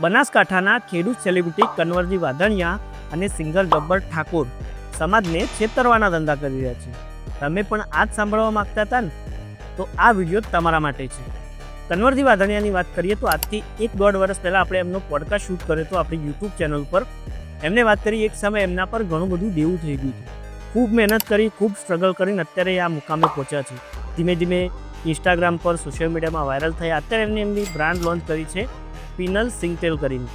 બનાસકાંઠાના ખેડૂત સેલિબ્રિટી કન્વરજી વાધણિયા અને સિંગર ગબ્બર ઠાકોર સમાજને છેતરવાના ધંધા કરી રહ્યા છે. તમે પણ આ જ સાંભળવા માંગતા હતા ને? તો આ વીડિયો તમારા માટે છે. કન્વરજી વાધણિયાની વાત કરીએ તો આજથી એક દોઢ વર્ષ પહેલાં આપણે એમનો પોડકાસ્ટ શૂટ કર્યો હતો આપણી યુટ્યુબ ચેનલ પર એમને વાત કરી એક સમય એમના પર ઘણું બધું દેવું થઈ ગયું છે ખૂબ મહેનત કરી, ખૂબ સ્ટ્રગલ કરીને અત્યારે આ મુકામે પહોંચ્યા છે. ધીમે ધીમે ઇન્સ્ટાગ્રામ પર સોશિયલ મીડિયામાં વાયરલ થયા. અત્યારે એમની એમની બ્રાન્ડ લોન્ચ કરી છે. પિનલ સિંગટેલ કરીને.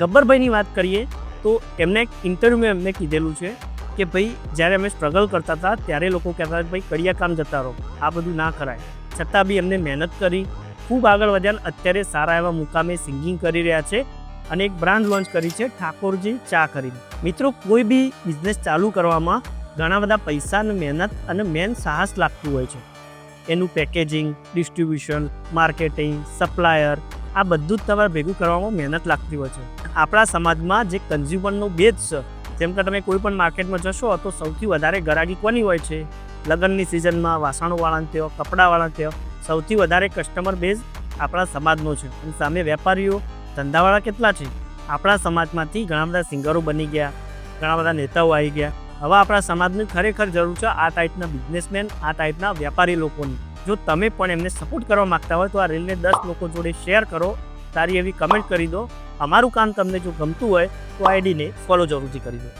ગબ્બરભાઈની વાત કરીએ તો એમને એક ઇન્ટરવ્યૂમાં એમને કીધેલું છે કે ભાઈ, જ્યારે અમે સ્ટ્રગલ કરતા હતા, ત્યારે લોકો કહેતા હતા, ભાઈ, કડિયા કામ જતા રહો. આ બધું ના કરાય. છતાં બી એમને મહેનત કરી. ખૂબ આગળ વધ્યા અત્યારે સારા એવા મુકામે સિંગિંગ કરી રહ્યા છે અને એક બ્રાન્ડ લોન્ચ કરી છે, ઠાકોરજી ચા કરીને. મિત્રો, કોઈ બી બિઝનેસ ચાલુ કરવામાં ઘણા બધા પૈસા અને મહેનત અને મેન સાહસ લાગતું હોય છે. એનું પેકેજિંગ ડિસ્ટ્રીબ્યુશન માર્કેટિંગ સપ્લાયર આ બધું જ તમારે ભેગું કરવામાં મહેનત લાગતી હોય છે. આપણા સમાજમાં જે કન્ઝ્યુમરનો બેઝ છે, જેમ કે તમે કોઈ પણ માર્કેટમાં જશો, તો સૌથી વધારે ગરાગી કોની હોય છે? લગ્નની સિઝનમાં વાસણોવાળાને તેઓ કપડાવાળાને તેઓ સૌથી વધારે કસ્ટમર બેઝ આપણા સમાજનો છે. અને સામે વેપારીઓ, ધંધાવાળા કેટલા છે? આપણા સમાજમાંથી ઘણા બધા સિંગરો બની ગયા, ઘણા બધા નેતાઓ આવી ગયા. હવે આપણા સમાજની ખરેખર જરૂર છે આ ટાઈપના બિઝનેસમેન આ ટાઈપના વેપારી લોકોની. જો તમે પણ એમને સપોર્ટ કરવા માગતા હોય તો આ રીલને દસ લોકો જોડે શેર કરો સારી એવી કમેન્ટ કરી દો. અમારું કામ તમને જો ગમતું હોય તો આઈડીને ફોલો જરૂરથી કરી દો.